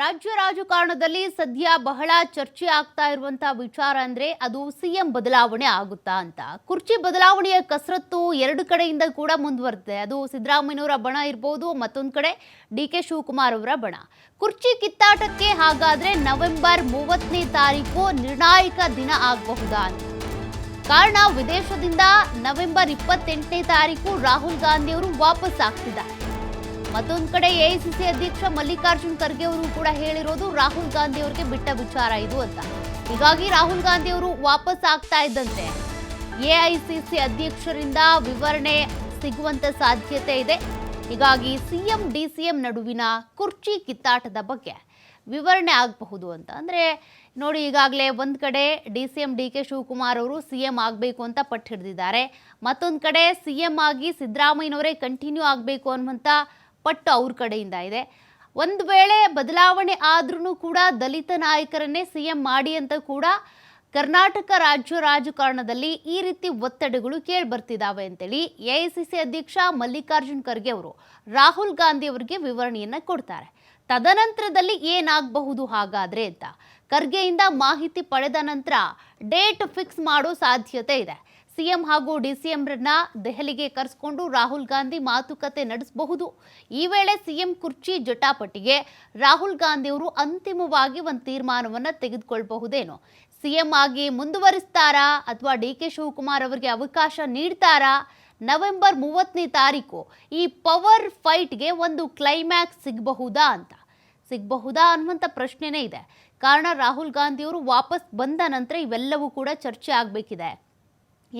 ರಾಜ್ಯ ರಾಜಕಾರಣದಲ್ಲಿ ಸದ್ಯ ಬಹಳ ಚರ್ಚೆ ಆಗ್ತಾ ಇರುವಂತ ವಿಚಾರ ಅಂದ್ರೆ ಅದು ಸಿಎಂ ಬದಲಾವಣೆ ಆಗುತ್ತಾ ಅಂತ. ಕುರ್ಚಿ ಬದಲಾವಣೆಯ ಕಸರತ್ತು ಎರಡು ಕಡೆಯಿಂದ ಕೂಡ ಮುಂದುವರೆದಿದೆ. ಅದು ಸಿದ್ದರಾಮಯ್ಯನವರ ಬಣ ಇರ್ಬೋದು, ಮತ್ತೊಂದು ಕಡೆ ಡಿ ಕೆ ಶಿವಕುಮಾರ್ ಅವರ ಬಣ. ಕುರ್ಚಿ ಕಿತ್ತಾಟಕ್ಕೆ ಹಾಗಾದ್ರೆ ನವೆಂಬರ್ ಮೂವತ್ತನೇ ತಾರೀಕು ನಿರ್ಣಾಯಕ ದಿನ ಆಗಬಹುದಾ ಅಂತ. ಕಾರಣ ವಿದೇಶದಿಂದ ನವೆಂಬರ್ ಇಪ್ಪತ್ತೆಂಟನೇ ತಾರೀಕು ರಾಹುಲ್ ಗಾಂಧಿ ಅವರು ವಾಪಸ್ ಆಗ್ತಿದ್ದಾರೆ. ಮತ್ತೊಂದು ಕಡೆ ಎಐಸಿಸಿ ಅಧ್ಯಕ್ಷ ಮಲ್ಲಿಕಾರ್ಜುನ್ ಖರ್ಗೆ ಅವರು ಕೂಡ ಹೇಳಿರೋದು ರಾಹುಲ್ ಗಾಂಧಿ ಅವರಿಗೆ ಬಿಟ್ಟ ವಿಚಾರ ಇದು ಅಂತ. ಹೀಗಾಗಿ ರಾಹುಲ್ ಗಾಂಧಿ ಅವರು ವಾಪಸ್ ಆಗ್ತಾ ಇದ್ದಂತೆ. ಎಐಸಿಸಿ ಅಧ್ಯಕ್ಷರಿಂದ ವಿವರಣೆ ಸಿಗುವಂತ ಸಾಧ್ಯತೆ ಇದೆ. ಹೀಗಾಗಿ ಸಿಎಂ, ಡಿಸಿಎಂ ನಡುವಿನ ಕುರ್ಚಿ ಕಿತ್ತಾಟದ ಬಗ್ಗೆ ವಿವರಣೆ ಆಗಬಹುದು ಅಂತ. ಅಂದರೆ ನೋಡಿ ಈಗಾಗಲೇ ಒಂದು ಕಡೆ D C M D K Shivakumar ಅವರು ಸಿ ಎಂ ಆಗಬೇಕು ಅಂತ ಪಟ್ಟು ಹಿಡಿದಿದ್ದಾರೆ. ಮತ್ತೊಂದು ಕಡೆ ಸಿ ಎಂ ಆಗಿ ಸಿದ್ದರಾಮಯ್ಯನವರೇ ಕಂಟಿನ್ಯೂ ಆಗಬೇಕು ಅನ್ನುವಂಥ ಪಟ್ಟು ಅವ್ರ ಕಡೆಯಿಂದ ಇದೆ. ಒಂದು ವೇಳೆ ಬದಲಾವಣೆ ಆದ್ರೂ ಕೂಡ ದಲಿತ ನಾಯಕರನ್ನೇ ಸಿ ಎಂ ಮಾಡಿ ಅಂತ ಕೂಡ ಕರ್ನಾಟಕ ರಾಜ್ಯ ರಾಜಕಾರಣದಲ್ಲಿ ಈ ರೀತಿ ಒತ್ತಡಗಳು ಕೇಳಿ ಬರ್ತಿದ್ದಾವೆ ಅಂತೇಳಿ ಸಿ ಅಧ್ಯಕ್ಷ ಮಲ್ಲಿಕಾರ್ಜುನ್ ಖರ್ಗೆ ಅವರು ರಾಹುಲ್ ಗಾಂಧಿ ಅವರಿಗೆ ವಿವರಣೆಯನ್ನ ಕೊಡ್ತಾರೆ. ತದನಂತರದಲ್ಲಿ ಏನಾಗಬಹುದು ಹಾಗಾದ್ರೆ ಅಂತ ಖರ್ಗೆಯಿಂದ ಮಾಹಿತಿ ಪಡೆದ ನಂತರ ಡೇಟ್ ಫಿಕ್ಸ್ ಮಾಡೋ ಸಾಧ್ಯತೆ ಇದೆ. ಸಿಎಂ ಹಾಗೂ ಡಿಸಿಎಂರನ್ನ ದೆಹಲಿಗೆ ಕರೆಸಿಕೊಂಡು ರಾಹುಲ್ ಗಾಂಧಿ ಮಾತುಕತೆ ನಡೆಸಬಹುದು. ಈ ವೇಳೆ ಸಿಎಂ ಕುರ್ಚಿ ಜಟಾಪಟಿಗೆ ರಾಹುಲ್ ಗಾಂಧಿ ಅವರು ಅಂತಿಮವಾಗಿ ಒಂದು ತೀರ್ಮಾನವನ್ನು ತೆಗೆದುಕೊಳ್ಬಹುದೇನೋ. ಸಿಎಂ ಆಗಿ ಮುಂದುವರಿಸ್ತಾರಾ ಅಥವಾ ಡಿ ಕೆ ಶಿವಕುಮಾರ್ ಅವರಿಗೆ ಅವಕಾಶ ನೀಡ್ತಾರಾ? ನವೆಂಬರ್ ಮೂವತ್ತನೇ ತಾರೀಕು ಈ ಪವರ್ ಫೈಟ್ಗೆ ಒಂದು ಕ್ಲೈಮ್ಯಾಕ್ಸ್ ಸಿಗಬಹುದಾ ಅಂತ. ಸಿಗಬಹುದಾ ಅನ್ನುವಂಥ ಪ್ರಶ್ನೆನೇ ಇದೆ. ಕಾರಣ ರಾಹುಲ್ ಗಾಂಧಿಯವರು ವಾಪಸ್ ಬಂದ ನಂತರ ಇವೆಲ್ಲವೂ ಕೂಡ ಚರ್ಚೆ ಆಗಬೇಕಿದೆ.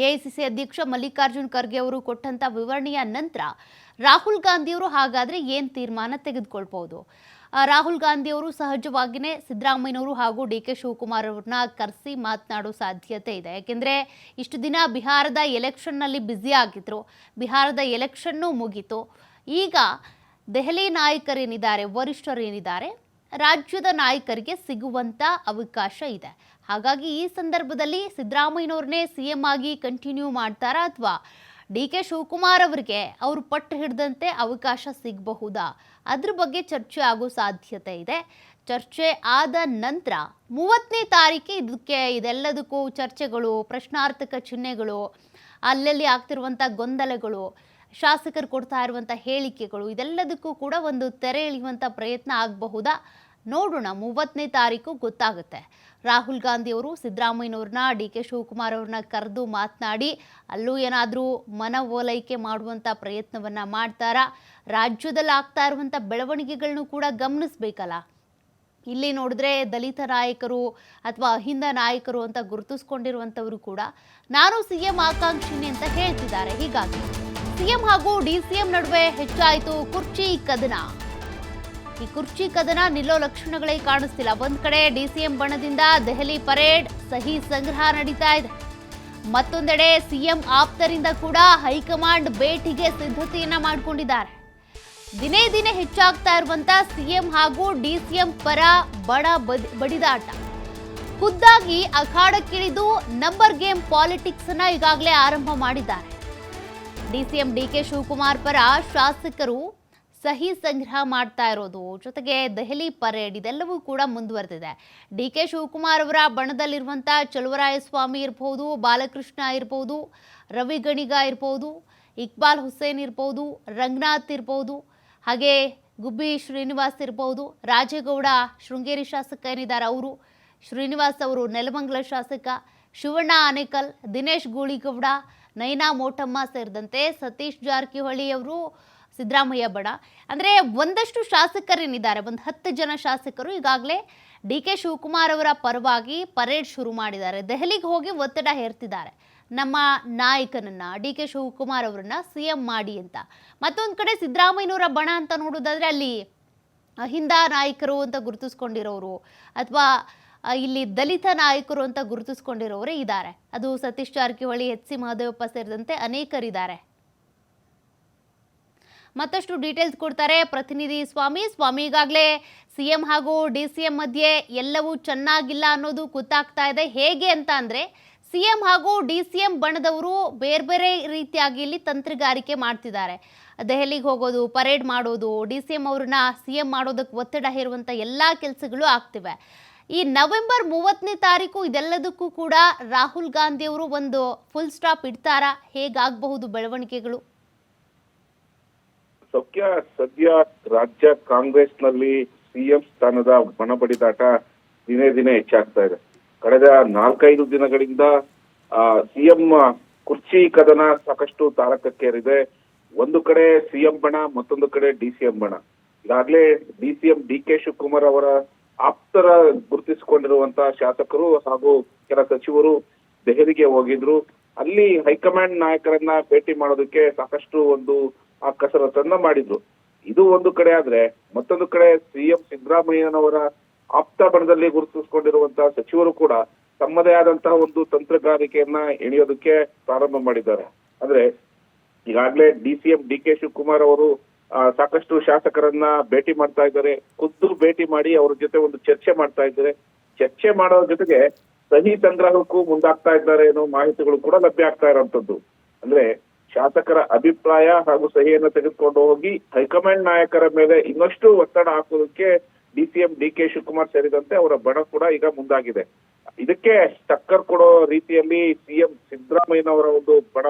ಎಐಸಿಸಿ ಅಧ್ಯಕ್ಷ ಮಲ್ಲಿಕಾರ್ಜುನ್ ಖರ್ಗೆ ಅವರು ಕೊಟ್ಟಂತ ವಿವರಣೆಯ ನಂತರ ರಾಹುಲ್ ಗಾಂಧಿಯವರು ಹಾಗಾದ್ರೆ ಏನು ತೀರ್ಮಾನ ತೆಗೆದುಕೊಳ್ಬಹುದು? ರಾಹುಲ್ ಗಾಂಧಿಯವರು ಸಹಜವಾಗಿಯೇ ಸಿದ್ದರಾಮಯ್ಯನವರು ಹಾಗೂ ಡಿ ಕೆ ಶಿವಕುಮಾರ್ ಅವ್ರನ್ನ ಕರೆಸಿ ಮಾತನಾಡೋ ಸಾಧ್ಯತೆ ಇದೆ. ಯಾಕೆಂದರೆ ಇಷ್ಟು ದಿನ ಬಿಹಾರದ ಎಲೆಕ್ಷನ್ನಲ್ಲಿ ಬ್ಯುಸಿ ಆಗಿದ್ರು. ಬಿಹಾರದ ಎಲೆಕ್ಷನ್ನು ಮುಗೀತು. ಈಗ ದೆಹಲಿ ನಾಯಕರೇನಿದ್ದಾರೆ, ವರಿಷ್ಠರೇನಿದ್ದಾರೆ? ರಾಜ್ಯದ ನಾಯಕರಿಗೆ ಸಿಗುವಂಥ ಅವಕಾಶ ಇದೆ. ಹಾಗಾಗಿ ಈ ಸಂದರ್ಭದಲ್ಲಿ ಸಿದ್ದರಾಮಯ್ಯನವ್ರನ್ನೇ ಸಿ ಎಂ ಆಗಿ ಕಂಟಿನ್ಯೂ ಮಾಡ್ತಾರಾ ಅಥವಾ ಡಿ ಕೆ ಶಿವಕುಮಾರ್ ಅವರಿಗೆ ಅವರು ಪಟ್ಟು ಹಿಡಿದಂತೆ ಅವಕಾಶ ಸಿಗಬಹುದಾ? ಅದ್ರ ಬಗ್ಗೆ ಚರ್ಚೆ ಆಗೋ ಸಾಧ್ಯತೆ ಇದೆ. ಚರ್ಚೆ ಆದ ನಂತರ ಮೂವತ್ತನೇ ತಾರೀಕೆ ಇದಕ್ಕೆ ಇದೆಲ್ಲದಕ್ಕೂ ಚರ್ಚೆಗಳು, ಪ್ರಶ್ನಾರ್ಥಕ ಚಿಹ್ನೆಗಳು, ಅಲ್ಲಲ್ಲಿ ಆಗ್ತಿರುವಂಥ ಗೊಂದಲಗಳು, ಶಾಸಕರು ಕೊಡ್ತಾ ಇರುವಂಥ ಹೇಳಿಕೆಗಳು, ಇದೆಲ್ಲದಕ್ಕೂ ಕೂಡ ಒಂದು ತೆರೆ ಎಳೆಯುವಂಥ ಪ್ರಯತ್ನ ಆಗಬಹುದಾ? ನೋಡೋಣ ಮೂವತ್ತನೇ ತಾರೀಕು ಗೊತ್ತಾಗುತ್ತೆ. ರಾಹುಲ್ ಗಾಂಧಿ ಅವರು ಸಿದ್ದರಾಮಯ್ಯನವ್ರನ್ನ, ಡಿ ಕೆ ಶಿವಕುಮಾರ್ ಅವ್ರನ್ನ ಕರೆದು ಮಾತನಾಡಿ, ಅಲ್ಲೂ ಏನಾದರೂ ಮನವೋಲೈಕೆ ಮಾಡುವಂಥ ಪ್ರಯತ್ನವನ್ನು ಮಾಡ್ತಾರಾ? ರಾಜ್ಯದಲ್ಲಿ ಆಗ್ತಾ ಇರುವಂಥ ಬೆಳವಣಿಗೆಗಳನ್ನು ಕೂಡ ಗಮನಿಸ್ಬೇಕಲ್ಲ? ಇಲ್ಲಿ ನೋಡಿದ್ರೆ ದಲಿತ ನಾಯಕರು ಅಥವಾ ಅಹಿಂದ ನಾಯಕರು ಅಂತ ಗುರುತಿಸ್ಕೊಂಡಿರುವಂಥವರು ಕೂಡ ನಾನು ಸಿ ಎಂ ಆಕಾಂಕ್ಷಿನಿ ಅಂತ ಹೇಳ್ತಿದ್ದಾರೆ. ಹೀಗಾಗಿ ಸಿಎಂ ಹಾಗೂ ಡಿ ಸಿ ಎಂ ನಡುವೆ ಹೆಚ್ಚಾಯಿತು ಕುರ್ಚಿ ಕದನ. ಈ ಕುರ್ಚಿ ಕದನ ನಿಲ್ಲೋ ಲಕ್ಷಣಗಳೇ ಕಾಣಿಸ್ತಿಲ್ಲ. ಒಂದ್ ಕಡೆ ಡಿಸಿಎಂ ಬಣದಿಂದ ದೆಹಲಿ ಪರೇಡ್ ಸಹಿ ಸಂಗ್ರಹ ನಡೀತಾ ಇದೆ. ಮತ್ತೊಂದೆಡೆ ಸಿಎಂ ಆಪ್ತರಿಂದ ಕೂಡ ಹೈಕಮಾಂಡ್ ಭೇಟಿಗೆ ಸಿದ್ಧತೆಯನ್ನ ಮಾಡಿಕೊಂಡಿದ್ದಾರೆ. ದಿನೇ ದಿನೇ ಹೆಚ್ಚಾಗ್ತಾ ಇರುವಂತ ಸಿಎಂ ಹಾಗೂ ಡಿಸಿಎಂ ಪರ ಬಡ ಬಡಿದಾಟ. ಖುದ್ದಾಗಿ ಅಖಾಡಕ್ಕಿಳಿದು ನಂಬರ್ ಗೇಮ್ ಪಾಲಿಟಿಕ್ಸ್ ಅನ್ನ ಈಗಾಗಲೇ ಆರಂಭ ಮಾಡಿದ್ದಾರೆ. ಡಿಸಿಎಂ ಡಿ ಕೆ ಶಿವಕುಮಾರ್ ಪರ ಶಾಸಕರು ಸಹಿ ಸಂಗ್ರಹ ಮಾಡ್ತಾ ಇರೋದು. ಜೊತೆಗೆ ದೆಹಲಿ ಪರೇಡ್ ಇದೆಲ್ಲವೂ ಕೂಡ ಮುಂದುವರೆದಿದೆ. ಡಿ ಕೆ ಶಿವಕುಮಾರ್ ಅವರ ಬಣದಲ್ಲಿರುವಂಥ ಚಲುವರಾಯಸ್ವಾಮಿ ಇರ್ಬೋದು, ಬಾಲಕೃಷ್ಣ ಇರ್ಬೋದು, ರವಿ ಗಣಿಗ ಇರ್ಬೋದು, ಇಕ್ಬಾಲ್ ಹುಸೇನ್ ಇರ್ಬೋದು, ರಂಗನಾಥ್ ಇರ್ಬೋದು, ಹಾಗೆ ಗುಬ್ಬಿ ಶ್ರೀನಿವಾಸ್ ಇರ್ಬೋದು, ರಾಜೇಗೌಡ ಶೃಂಗೇರಿ ಶಾಸಕ ಏನಿದ್ದಾರೆ ಅವರು, ಶ್ರೀನಿವಾಸ್ ಅವರು ನೆಲಮಂಗಲ ಶಾಸಕ, ಶಿವಣ್ಣ ಆನೇಕಲ್, ದಿನೇಶ್ ಗೂಳಿಗೌಡ ನಯನಾ ಮೋಟಮ್ಮ ಸೇರಿದಂತೆ ಸತೀಶ್ ಜಾರಕಿಹೊಳಿ ಅವರು ಸಿದ್ದರಾಮಯ್ಯ ಬಣ ಅಂದರೆ ಒಂದಷ್ಟು ಶಾಸಕರೇನಿದ್ದಾರೆ? ಒಂದು ಹತ್ತು ಜನ ಶಾಸಕರು ಈಗಾಗಲೇ ಡಿ ಕೆ ಶಿವಕುಮಾರ್ ಅವರ ಪರವಾಗಿ ಪರೇಡ್ ಶುರು ಮಾಡಿದ್ದಾರೆ. ದೆಹಲಿಗೆ ಹೋಗಿ ಒತ್ತಡ ಹೇರ್ತಿದ್ದಾರೆ. ನಮ್ಮ ನಾಯಕನನ್ನ ಡಿ ಕೆ ಶಿವಕುಮಾರ್ ಅವರನ್ನ ಸಿ ಎಂ ಮಾಡಿ ಅಂತ. ಮತ್ತೊಂದು ಕಡೆ ಸಿದ್ದರಾಮಯ್ಯನವರ ಬಣ ಅಂತ ನೋಡೋದಾದರೆ ಅಲ್ಲಿ ಹಿಂದ ನಾಯಕರು ಅಂತ ಗುರುತಿಸ್ಕೊಂಡಿರೋರು ಅಥವಾ ಇಲ್ಲಿ ದಲಿತ ನಾಯಕರು ಅಂತ ಗುರುತಿಸ್ಕೊಂಡಿರೋರೇ ಇದ್ದಾರೆ. ಅದು ಸತೀಶ್ ಜಾರಕಿಹೊಳಿ, ಎಚ್ ಸಿ ಮಹದೇವಪ್ಪ ಸೇರಿದಂತೆ ಅನೇಕರಿದ್ದಾರೆ. ಮತ್ತಷ್ಟು ಡೀಟೇಲ್ಸ್ ಕೊಡ್ತಾರೆ ಪ್ರತಿನಿಧಿ ಸ್ವಾಮಿ. ಸ್ವಾಮಿ ಈಗಾಗಲೇ ಸಿ ಎಂ ಹಾಗೂ ಡಿ ಸಿ ಎಂ ಮಧ್ಯೆ ಎಲ್ಲವೂ ಚೆನ್ನಾಗಿಲ್ಲ ಅನ್ನೋದು ಗೊತ್ತಾಗ್ತಾ ಇದೆ. ಹೇಗೆ ಅಂತ ಅಂದರೆ ಸಿಎಂ ಹಾಗೂ ಡಿ ಸಿ ಎಂ ಬಣದವರು ಬೇರೆ ಬೇರೆ ರೀತಿಯಾಗಿ ಇಲ್ಲಿ ತಂತ್ರಗಾರಿಕೆ ಮಾಡ್ತಿದ್ದಾರೆ. ದೆಹಲಿಗೆ ಹೋಗೋದು, ಪರೇಡ್ ಮಾಡೋದು, ಡಿ ಸಿ ಎಂ ಅವ್ರನ್ನ ಸಿ ಎಂ ಮಾಡೋದಕ್ಕೆ ಒತ್ತಡ ಹೇರುವಂಥ ಎಲ್ಲ ಕೆಲಸಗಳು ಆಗ್ತಿವೆ. ಈ ನವೆಂಬರ್ ಮೂವತ್ತನೇ ತಾರೀಕು ಇದೆಲ್ಲದಕ್ಕೂ ಕೂಡ ರಾಹುಲ್ ಗಾಂಧಿಯವರು ಒಂದು ಫುಲ್ ಸ್ಟಾಪ್ ಇಡ್ತಾರಾ? ಹೇಗಾಗಬಹುದು ಬೆಳವಣಿಗೆಗಳು? ಸೌಖ್ಯ ಸದ್ಯ ರಾಜ್ಯ ಕಾಂಗ್ರೆಸ್ನಲ್ಲಿ ಸಿಎಂ ಸ್ಥಾನದ ಬಣಬಡಿದಾಟ ದಿನೇ ದಿನೇ ಹೆಚ್ಚಾಗ್ತಾ ಇದೆ. ಕಳೆದ ನಾಲ್ಕೈದು ದಿನಗಳಿಂದ ಸಿಎಂ ಕುರ್ಚಿ ಕದನ ಸಾಕಷ್ಟು ತಾರಕಕ್ಕೇರಿದೆ. ಒಂದು ಕಡೆ ಸಿಎಂ ಬಣ, ಮತ್ತೊಂದು ಕಡೆ ಡಿ ಸಿಎಂ ಬಣ. ಈಗಾಗಲೇ D CM D K Shivakumar ಅವರ ಆಪ್ತರ ಗುರುತಿಸಿಕೊಂಡಿರುವಂತಹ ಶಾಸಕರು ಹಾಗೂ ಕೆಲ ಸಚಿವರು ದೆಹಲಿಗೆ ಹೋಗಿದ್ರು. ಅಲ್ಲಿ ಹೈಕಮಾಂಡ್ ನಾಯಕರನ್ನ ಭೇಟಿ ಮಾಡೋದಕ್ಕೆ ಸಾಕಷ್ಟು ಒಂದು ಆ ಕಸರತ್ತನ್ನ ಮಾಡಿದ್ರು ಇದು ಒಂದು ಕಡೆ ಆದ್ರೆ ಮತ್ತೊಂದು ಕಡೆ ಸಿಎಂ ಸಿದ್ದರಾಮಯ್ಯನವರ ಆಪ್ತ ಬಣದಲ್ಲಿ ಗುರುತಿಸಿಕೊಂಡಿರುವಂತಹ ಸಚಿವರು ಕೂಡ ತಮ್ಮದೇ ಆದಂತಹ ಒಂದು ತಂತ್ರಗಾರಿಕೆಯನ್ನ ಎಣಿಯೋದಕ್ಕೆ ಪ್ರಾರಂಭ ಮಾಡಿದ್ದಾರೆ. ಅಂದ್ರೆ ಈಗಾಗಲೇ D C M D K Shivakumar ಅವರು ಸಾಕಷ್ಟು ಶಾಸಕರನ್ನ ಭೇಟಿ ಮಾಡ್ತಾ ಇದ್ದಾರೆ. ಖುದ್ದು ಭೇಟಿ ಮಾಡಿ ಅವ್ರ ಜೊತೆ ಒಂದು ಚರ್ಚೆ ಮಾಡ್ತಾ ಇದ್ದಾರೆ. ಚರ್ಚೆ ಮಾಡೋ ಜೊತೆಗೆ ಸಹಿ ಸಂಗ್ರಹಕ್ಕೂ ಮುಂದಾಗ್ತಾ ಇದ್ದಾರೆ ಅನ್ನೋ ಮಾಹಿತಿಗಳು ಕೂಡ ಲಭ್ಯ ಆಗ್ತಾ ಇರುವಂತದ್ದು ಅಂದ್ರೆ ಶಾಸಕರ ಅಭಿಪ್ರಾಯ ಹಾಗೂ ಸಹಿಯನ್ನು ತೆಗೆದುಕೊಂಡು ಹೋಗಿ ಹೈಕಮಾಂಡ್ ನಾಯಕರ ಮೇಲೆ ಇನ್ನಷ್ಟು ಒತ್ತಡ ಹಾಕುವುದಕ್ಕೆ D C M D K Shivakumar ಸೇರಿದಂತೆ ಅವರ ಬಣ ಕೂಡ ಈಗ ಮುಂದಾಗಿದೆ. ಇದಕ್ಕೆ ಟಕ್ಕರ್ ಕೊಡೋ ರೀತಿಯಲ್ಲಿ ಸಿಎಂ ಸಿದ್ದರಾಮಯ್ಯನವರ ಒಂದು ಬಡ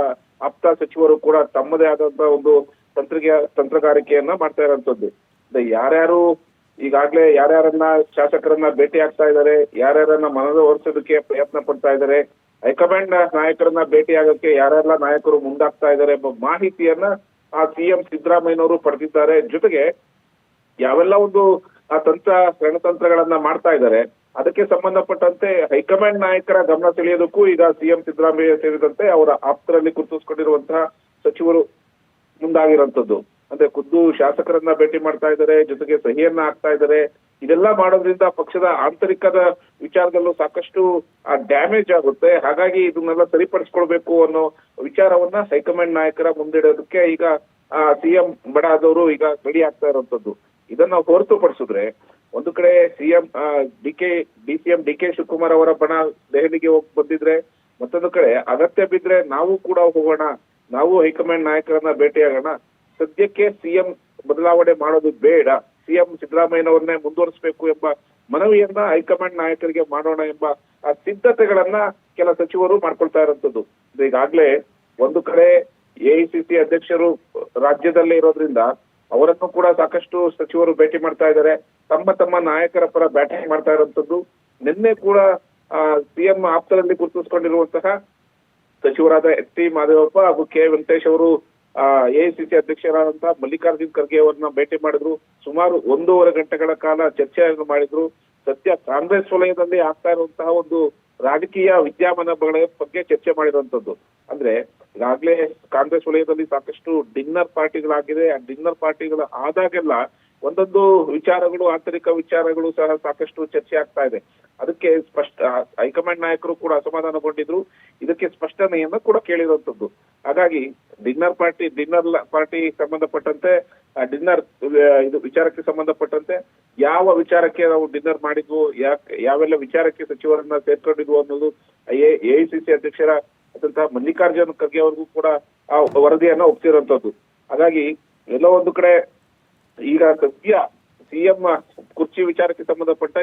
ಆಪ್ತ ಸಚಿವರು ಕೂಡ ತಮ್ಮದೇ ಆದಂತಹ ಒಂದು ತಂತ್ರಗ ತಂತ್ರಗಾರಿಕೆಯನ್ನ ಮಾಡ್ತಾ ಇರೋಂಥದ್ದು. ಅಂದ್ರೆ ಯಾರ್ಯಾರು ಈಗಾಗ್ಲೇ ಯಾರ್ಯಾರನ್ನ ಶಾಸಕರನ್ನ ಭೇಟಿ ಆಗ್ತಾ ಇದ್ದಾರೆ, ಯಾರ್ಯಾರನ್ನ ಮನದ ಒರೆಸೋದಕ್ಕೆ ಪ್ರಯತ್ನ ಪಡ್ತಾ ಇದ್ದಾರೆ ಹೈಕಮಾಂಡ್ ನಾಯಕರನ್ನ ಭೇಟಿ ಆಗೋಕೆ ಯಾರೆಲ್ಲ ನಾಯಕರು ಮುಂದಾಗ್ತಾ ಇದ್ದಾರೆ ಎಂಬ ಮಾಹಿತಿಯನ್ನ ಆ ಸಿಎಂ ಸಿದ್ದರಾಮಯ್ಯನವರು ಪಡೆದಿದ್ದಾರೆ. ಜೊತೆಗೆ ಯಾವೆಲ್ಲ ಒಂದು ಆ ತಂತ್ರ, ರಣತಂತ್ರಗಳನ್ನ ಮಾಡ್ತಾ ಇದ್ದಾರೆ, ಅದಕ್ಕೆ ಸಂಬಂಧಪಟ್ಟಂತೆ ಹೈಕಮಾಂಡ್ ನಾಯಕರ ಗಮನ ಸೆಳೆಯೋದಕ್ಕೂ ಈಗ ಸಿಎಂ ಸಿದ್ದರಾಮಯ್ಯ ಸೇರಿದಂತೆ ಅವರ ಆಪ್ತರಲ್ಲಿ ಗುರುತಿಸಿಕೊಂಡಿರುವಂತಹ ಸಚಿವರು ಮುಂದಾಗಿರುವಂತದ್ದು ಅಂದ್ರೆ ಖುದ್ದು ಶಾಸಕರನ್ನ ಭೇಟಿ ಮಾಡ್ತಾ ಇದ್ದಾರೆ, ಜೊತೆಗೆ ಸಹಿಯನ್ನ ಹಾಕ್ತಾ ಇದ್ದಾರೆ ಇದೆಲ್ಲ ಮಾಡೋದ್ರಿಂದ ಪಕ್ಷದ ಆಂತರಿಕದ ವಿಚಾರದಲ್ಲೂ ಸಾಕಷ್ಟು ಡ್ಯಾಮೇಜ್ ಆಗುತ್ತೆ. ಹಾಗಾಗಿ ಇದನ್ನೆಲ್ಲ ಸರಿಪಡಿಸ್ಕೊಳ್ಬೇಕು ಅನ್ನೋ ವಿಚಾರವನ್ನ ಹೈಕಮಾಂಡ್ ನಾಯಕರ ಮುಂದಿಡೋದಕ್ಕೆ ಈಗ ಸಿಎಂ ಬಡಾದವರು ಈಗ ರೆಡಿ ಆಗ್ತಾ ಇರುವಂತದ್ದು ಇದನ್ನ ಹೊರತುಪಡಿಸಿದ್ರೆ ಒಂದು ಕಡೆ CM D K, D C M, D K Shivakumar ಅವರ ಬಣ ದೆಹಲಿಗೆ ಹೋಗಿ ಬಂದಿದ್ರೆ ಮತ್ತೊಂದು ಕಡೆ ಅಗತ್ಯ ಬಿದ್ರೆ ನಾವು ಕೂಡ ಹೋಗೋಣ, ನಾವು ಹೈಕಮಾಂಡ್ ನಾಯಕರನ್ನ ಭೇಟಿಯಾಗೋಣ. ಸದ್ಯಕ್ಕೆ ಸಿಎಂ ಬದಲಾವಣೆ ಮಾಡೋದು ಬೇಡ. ಸಿಎಂ ಸಿದ್ದರಾಮಯ್ಯನವರನ್ನೇ ಮುಂದುವರಿಸಬೇಕು ಎಂಬ ಮನವಿಯನ್ನ ಹೈಕಮಾಂಡ್ ನಾಯಕರಿಗೆ ಮಾಡೋಣ ಎಂಬ ಆ ಸಿದ್ಧತೆಗಳನ್ನ ಕೆಲ ಸಚಿವರು ಮಾಡ್ಕೊಳ್ತಾ ಇರುವಂತದ್ದು ಈಗಾಗ್ಲೇ ಒಂದು ಕಡೆ ಎಐಸಿಸಿ ಅಧ್ಯಕ್ಷರು ರಾಜ್ಯದಲ್ಲೇ ಇರೋದ್ರಿಂದ ಅವರನ್ನು ಕೂಡ ಸಾಕಷ್ಟು ಸಚಿವರು ಭೇಟಿ ಮಾಡ್ತಾ ಇದ್ದಾರೆ. ತಮ್ಮ ತಮ್ಮ ನಾಯಕರ ಪರ ಬ್ಯಾಟಿಂಗ್ ಮಾಡ್ತಾ ಇರುವಂತದ್ದು ನಿನ್ನೆ ಕೂಡ ಸಿಎಂ ಆಪ್ತರಲ್ಲಿ ಗುರುತಿಸಿಕೊಂಡಿರುವಂತಹ ಸಚಿವರಾದ ಎಸ್ ಟಿ ಮಾದೇವಪ್ಪ ಹಾಗೂ ಕೆ ವೆಂಕಟೇಶ್ ಅವರು ಎಐಸಿಸಿ ಅಧ್ಯಕ್ಷರಾದಂತಹ ಮಲ್ಲಿಕಾರ್ಜುನ್ ಖರ್ಗೆ ಅವರನ್ನ ಭೇಟಿ ಮಾಡಿದ್ರು. ಸುಮಾರು ಒಂದೂವರೆ ಗಂಟೆಗಳ ಕಾಲ ಚರ್ಚೆಯನ್ನು ಮಾಡಿದ್ರು. ಸದ್ಯ ಕಾಂಗ್ರೆಸ್ ವಲಯದಲ್ಲಿ ಆಗ್ತಾ ಇರುವಂತಹ ಒಂದು ರಾಜಕೀಯ ವಿದ್ಯಮಾನಗಳ ಬಗ್ಗೆ ಚರ್ಚೆ ಮಾಡಿರುವಂತದ್ದು. ಅಂದ್ರೆ ಈಗಾಗ್ಲೇ ಕಾಂಗ್ರೆಸ್ ವಲಯದಲ್ಲಿ ಸಾಕಷ್ಟು ಡಿನ್ನರ್ ಪಾರ್ಟಿಗಳಾಗಿದೆ. ಆ ಡಿನ್ನರ್ ಪಾರ್ಟಿಗಳ ಆದಾಗೆಲ್ಲ ಒಂದೊಂದು ವಿಚಾರಗಳು, ಆಂತರಿಕ ವಿಚಾರಗಳು ಸಹ ಸಾಕಷ್ಟು ಚರ್ಚೆ ಆಗ್ತಾ ಇದೆ. ಅದಕ್ಕೆ ಸ್ಪಷ್ಟ, ಹೈಕಮಾಂಡ್ ನಾಯಕರು ಕೂಡ ಅಸಮಾಧಾನಗೊಂಡಿದ್ರು. ಇದಕ್ಕೆ ಸ್ಪಷ್ಟನೆಯನ್ನು ಕೂಡ ಕೇಳಿರುವಂತದ್ದು ಹಾಗಾಗಿ ಡಿನ್ನರ್ ಪಾರ್ಟಿ ಡಿನ್ನರ್ ಪಾರ್ಟಿ ಸಂಬಂಧಪಟ್ಟಂತೆ ಡಿನ್ನರ್, ಇದು ವಿಚಾರಕ್ಕೆ ಸಂಬಂಧಪಟ್ಟಂತೆ ಯಾವ ವಿಚಾರಕ್ಕೆ ನಾವು ಡಿನ್ನರ್ ಮಾಡಿದ್ವು, ಯಾಕೆ, ಯಾವೆಲ್ಲ ವಿಚಾರಕ್ಕೆ ಸಚಿವರನ್ನ ಸೇರ್ಕೊಂಡಿದ್ವು ಅನ್ನೋದು ಎಐಸಿಸಿ ಅಧ್ಯಕ್ಷರ ಆದಂತಹ ಮಲ್ಲಿಕಾರ್ಜುನ್ ಖರ್ಗೆ ಅವ್ರಿಗೂ ಕೂಡ ಆ ವರದಿಯನ್ನ ಒಪ್ಸಿರುವಂತದ್ದು ಹಾಗಾಗಿ ಎಲ್ಲೋ ಒಂದು ಕಡೆ ಈಗ ಸದ್ಯ ಸಿಎಂ ಕುರ್ಚಿ ವಿಚಾರಕ್ಕೆ ಸಂಬಂಧಪಟ್ಟ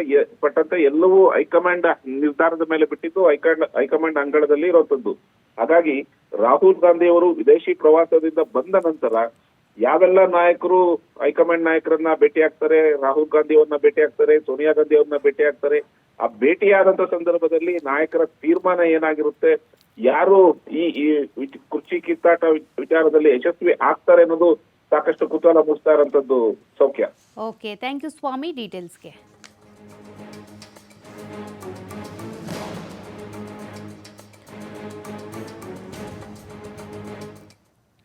ಪಟ್ಟಂತೆ ಎಲ್ಲವೂ ಹೈಕಮಾಂಡ್ ನಿರ್ಧಾರದ ಮೇಲೆ ಬಿಟ್ಟಿದ್ದು ಹೈಕಮಾಂಡ್ ಹೈಕಮಾಂಡ್ ಅಂಗಳದಲ್ಲಿ ಇರುವಂತದ್ದು. ಹಾಗಾಗಿ ರಾಹುಲ್ ಗಾಂಧಿ ಅವರು ವಿದೇಶಿ ಪ್ರವಾಸದಿಂದ ಬಂದ ನಂತರ ಯಾವೆಲ್ಲ ನಾಯಕರು ಹೈಕಮಾಂಡ್ ನಾಯಕರನ್ನ ಭೇಟಿ ಆಗ್ತಾರೆ, ರಾಹುಲ್ ಗಾಂಧಿ ಅವ್ರನ್ನ ಭೇಟಿ ಆಗ್ತಾರೆ, ಸೋನಿಯಾ ಗಾಂಧಿ ಅವ್ರನ್ನ ಭೇಟಿ ಆಗ್ತಾರೆ, ಆ ಭೇಟಿಯಾದಂತ ಸಂದರ್ಭದಲ್ಲಿ ನಾಯಕರ ತೀರ್ಮಾನ ಏನಾಗಿರುತ್ತೆ, ಯಾರು ಈ ಕುರ್ಚಿ ಕಿತ್ತಾಟ ವಿಚಾರದಲ್ಲಿ ಯಶಸ್ವಿ ಆಗ್ತಾರೆ ಅನ್ನೋದು ಸಾಕಷ್ಟು ಕುತೂಹಲ ಮೂಡಿಸ್ತಾ ಇರುವಂತದ್ದು ಸೌಖ್ಯ. ಓಕೆ ಥ್ಯಾಂಕ್ ಯು ಸ್ವಾಮಿ ಡೀಟೇಲ್ಸ್ಗೆ